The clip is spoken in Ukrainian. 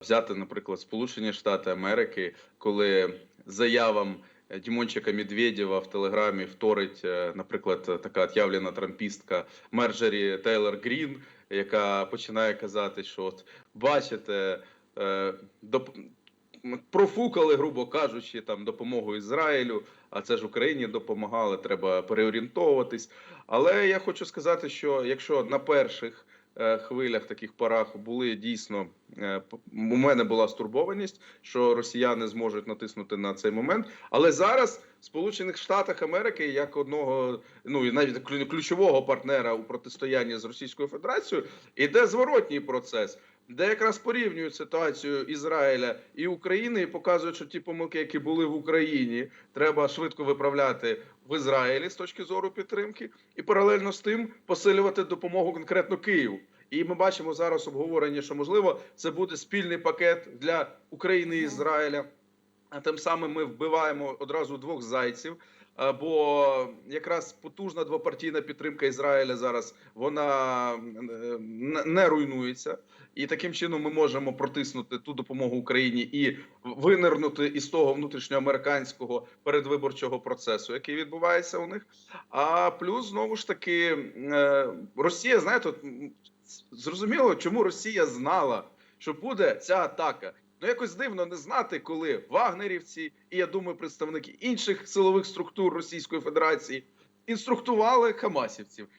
взяти, наприклад, Сполучені Штати Америки, коли заявам Дімончика Медведєва в Телеграмі вторить, е, наприклад, така от'явлена трампістка Мерджері Тейлор Грін, яка починає казати, що от бачите, е, доп... профукали, грубо кажучи, там допомогу Ізраїлю, а це ж Україні допомагали, треба переорієнтовуватись. Але я хочу сказати, що якщо на перших хвилях таких парах були дійсно е, у мене була стурбованість, що росіяни зможуть натиснути на цей момент. Але зараз в Сполучених Штатах Америки, як одного, ну і навіть ключового партнера у протистоянні з Російською Федерацією, іде зворотній процес. Де якраз порівнюють ситуацію Ізраїля і України і показують, що ті помилки, які були в Україні, треба швидко виправляти в Ізраїлі з точки зору підтримки, і паралельно з тим посилювати допомогу конкретно Києву. І ми бачимо зараз обговорення, що можливо це буде спільний пакет для України і Ізраїля. А тим самим ми вбиваємо одразу двох зайців. Бо якраз потужна двопартійна підтримка Ізраїля зараз вона е, не- не руйнується, і таким чином ми можемо протиснути ту допомогу Україні і винирнути із того внутрішньоамериканського передвиборчого процесу, який відбувається у них. А плюс знову ж таки е, Росія, знаєте, зрозуміло, чому Росія знала, що буде ця атака. Ну якось дивно не знати, коли вагнерівці і я думаю, представники інших силових структур Російської Федерації інструктували хамасівців.